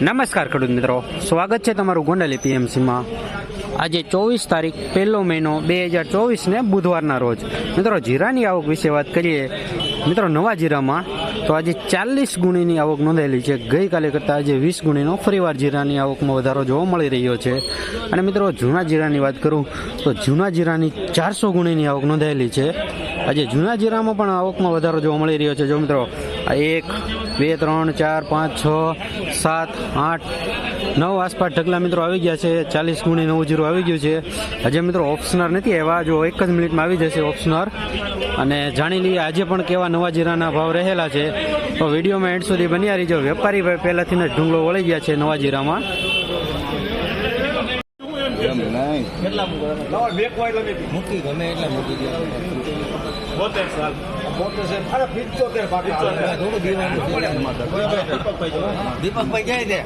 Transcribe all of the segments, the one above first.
નમસ્કાર ખેડૂત મિત્રો. સ્વાગત છે તમારું ગોંડલ પીએમસીમાં. આજે ચોવીસ તારીખ, પહેલો મહિનો બે હજાર ચોવીસને બુધવારના રોજ. મિત્રો, જીરાની આવક વિશે વાત કરીએ. મિત્રો, નવા જીરામાં તો આજે ચાલીસ ગુણીની આવક નોંધાયેલી છે. ગઈકાલે કરતાં આજે વીસ ગુણીનો ફરીવાર જીરાની આવકમાં વધારો જોવા મળી રહ્યો છે. અને મિત્રો, જૂના જીરાની વાત કરું તો જૂના જીરાની ચારસો ગુણીની આવક નોંધાયેલી છે. આજે જૂના જીરામાં પણ આવકમાં વધારો જોવા મળી રહ્યો છે. જો મિત્રો એક, બે, ત્રણ, ચાર, પાંચ, છ, સાત, આઠ, નવ આસપાસ ઢગલા મિત્રો આવી ગયા છે. ચાલીસ ગુણી નવ જીરો આવી ગયું છે. હજે મિત્રો ઓપ્શનર નથી, એવા જો એક જ મિનિટમાં આવી જશે ઓપ્શનર. અને જાણી લઈએ, આજે પણ કેવા નવા જીરાના ભાવ રહેલા છે. તો વિડીયોમાં એન્ડ સુધી બન્યા રહીજો. વેપારી ભાઈ પહેલાથી જ ઢુંગળો વળી ગયા છે નવા જીરામાં. મૂકી ગમે એટલે મૂકી દે અરે પિત્તોતેર દીપકભાઈ દે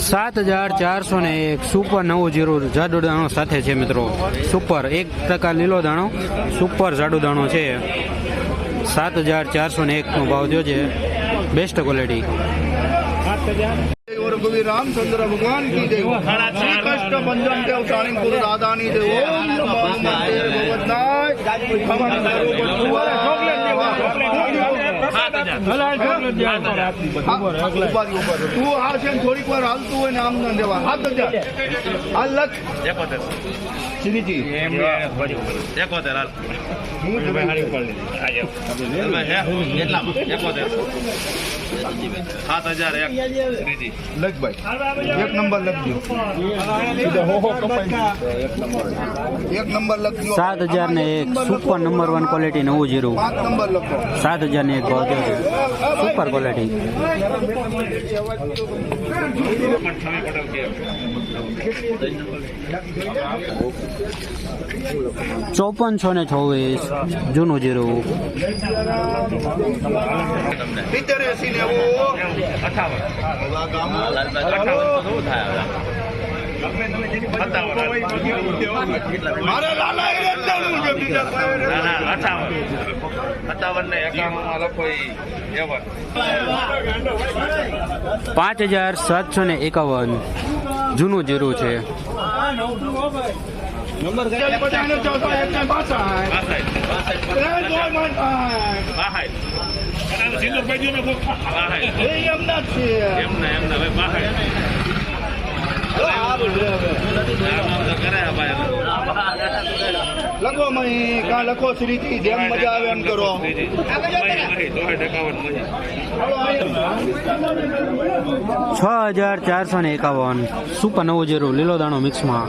સાત હજાર ચારસો ને એક સુપર નવું જીરો જાડુ દાણો સાથે છે મિત્રો. સુપર એક ટકા લીલો દાણો સુપર જાડુ દાણો છે. સાત હજાર ચારસો ને એકનો ભાવ જોજે બેસ્ટ ક્વોલિટી રઘુવીર રામચંદ્ર ભગવાન કી જય. શ્રી કૃષ્ણ બંધન દેવ પ્રાણી ગુરુ દાદાની સાત હજાર એક નંબર લખજો સાત હજાર ને એક સુપર નંબર વન ક્વોલિટી નવું જીરું. સાત હજાર ને એક સુપર ક્વોલિટી ચોપનસો ને છવ્વીસ જૂનું જીરું. સિત્તેર એસી નેવું અઠાવન. પાંચ હજાર સાતસો ને એકાવન. જૂનું જીરું છે. નંબર એમના એમને એમને હવે બાહાય કરે ભાઈ લખો મહી કાં લખો શ્રીજી જેમ મજા આવે એમ કરો. છ હજાર ચારસો ને એકાવન. સુપર નવું જીરું લીલો દાણો મિક્સમાં.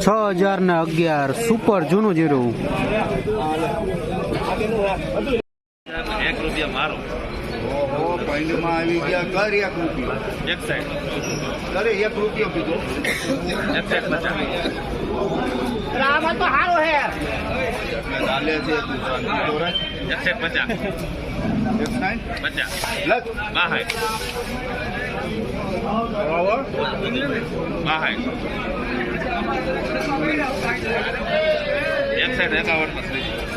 છ હજાર ને અગિયાર સુપર જૂનું જીરું. એક રૂપિયા મારો. ઓહો પૈણીમાં આવી ગયા કર એક રૂપિયો. એક સાઈડ કરે એક રૂપિયો કીધો. એક સાઈડ પચાસ ચાલે છે તું શાંતિ તો રાખ. એક સાઈડ પચાસ એક સાઈઠ. પચાસ લખ. બાહાય બરાબર. બાહાય એક સાઈડ એકાવનમાં શ્રીજી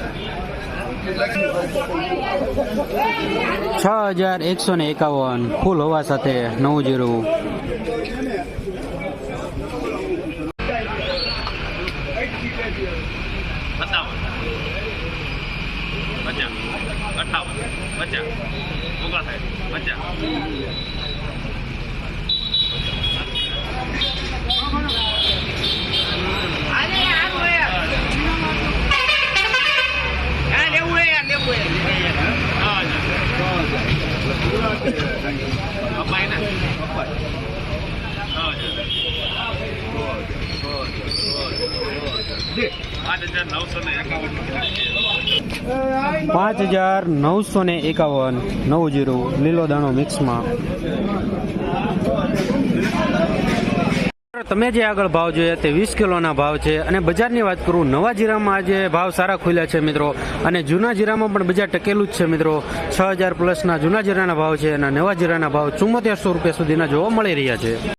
છ હજાર એકસો ને એકાવન ફૂલ હોવા સાથે નવું જીરું અઠાવન પાંચ હજાર નવસો ને એકાવન નવ જીરો લીલો દાણો મિક્સમાં. તમે જે આગળ ભાવ જોયા તે વીસ કિલોના ભાવ છે અને બજારની વાત કરું, નવા જીરામાં આજે ભાવ સારા ખુલ્યા છે મિત્રો. અને જૂના જીરામાં પણ બજાર ટકેલું જ છે મિત્રો. છ હજાર પ્લસના જૂના જીરાના ભાવ છે અને નવા જીરાના ભાવ ચુમ્મોતેરસો રૂપિયા સુધીના જોવા મળી રહ્યા છે.